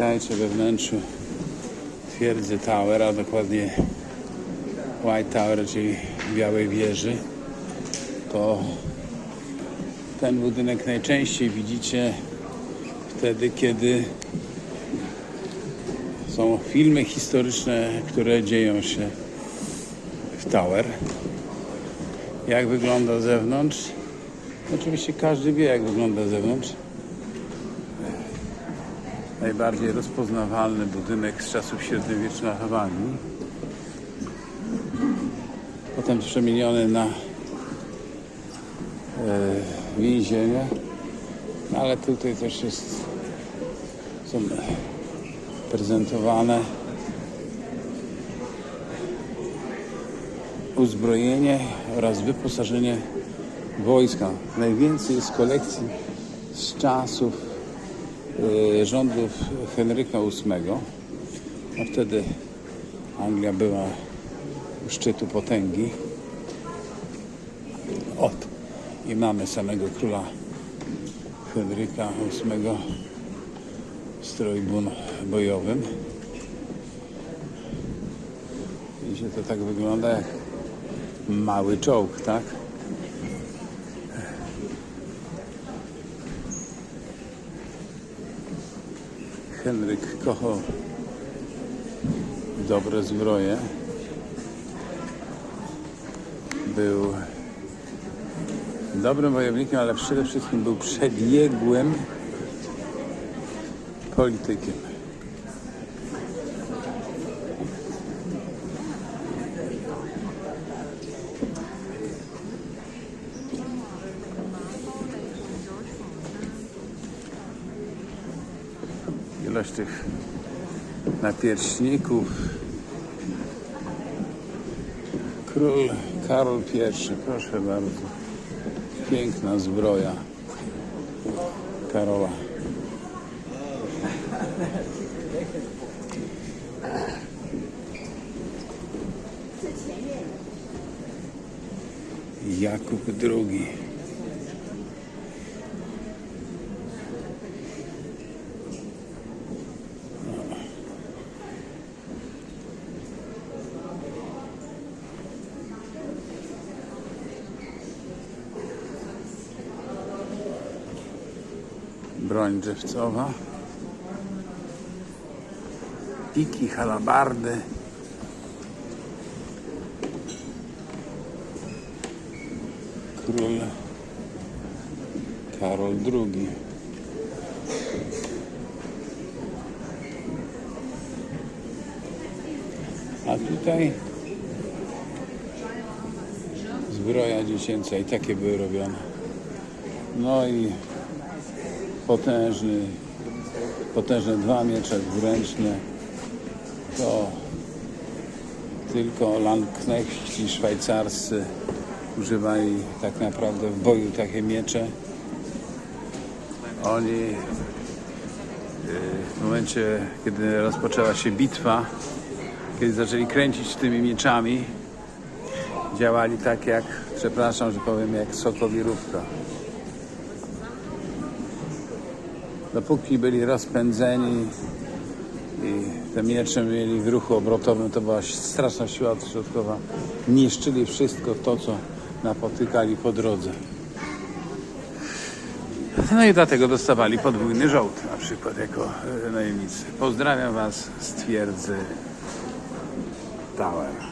Witajcie we wnętrzu twierdzy Tower, a dokładnie White Tower, czyli Białej Wieży. To ten budynek najczęściej widzicie wtedy, kiedy są filmy historyczne, które dzieją się w Tower. Jak wygląda z zewnątrz? Oczywiście każdy wie, jak wygląda z zewnątrz. Najbardziej rozpoznawalny budynek z czasów średniowiecznych Hawanii. Potem przemieniony na e, więzienie. No, ale tutaj też jest są prezentowane uzbrojenie oraz wyposażenie wojska. Najwięcej jest kolekcji z czasów rządów Henryka VIII. A wtedy Anglia była u szczytu potęgi. Ot. I mamy samego króla Henryka VIII w stroju bojowym. Widzicie, to tak wygląda jak mały czołg, tak? Henryk kochał dobre zbroje. Był dobrym wojownikiem, ale przede wszystkim był przebiegłym politykiem. Ilość tych napierśników. Król Karol I, proszę bardzo. Piękna zbroja Karola. Jakub II. Broń drzewcowa, piki, halabardy. Król Karol II. A tutaj zbroja dziecięca i takie były robione. No i potężny, potężne dwa miecze dwuręczne. To tylko Landknechci szwajcarscy używali tak naprawdę w boju takie miecze. Oni y, w momencie, kiedy rozpoczęła się bitwa, kiedy zaczęli kręcić tymi mieczami, działali tak jak, przepraszam, że powiem, jak sokowirówka. Dopóki byli rozpędzeni i te miecze mieli w ruchu obrotowym, to była straszna siła odśrodkowa. Niszczyli wszystko to, co napotykali po drodze. No i dlatego dostawali podwójny żołd, na przykład jako e, najemnicy. Pozdrawiam Was z twierdzy Tower.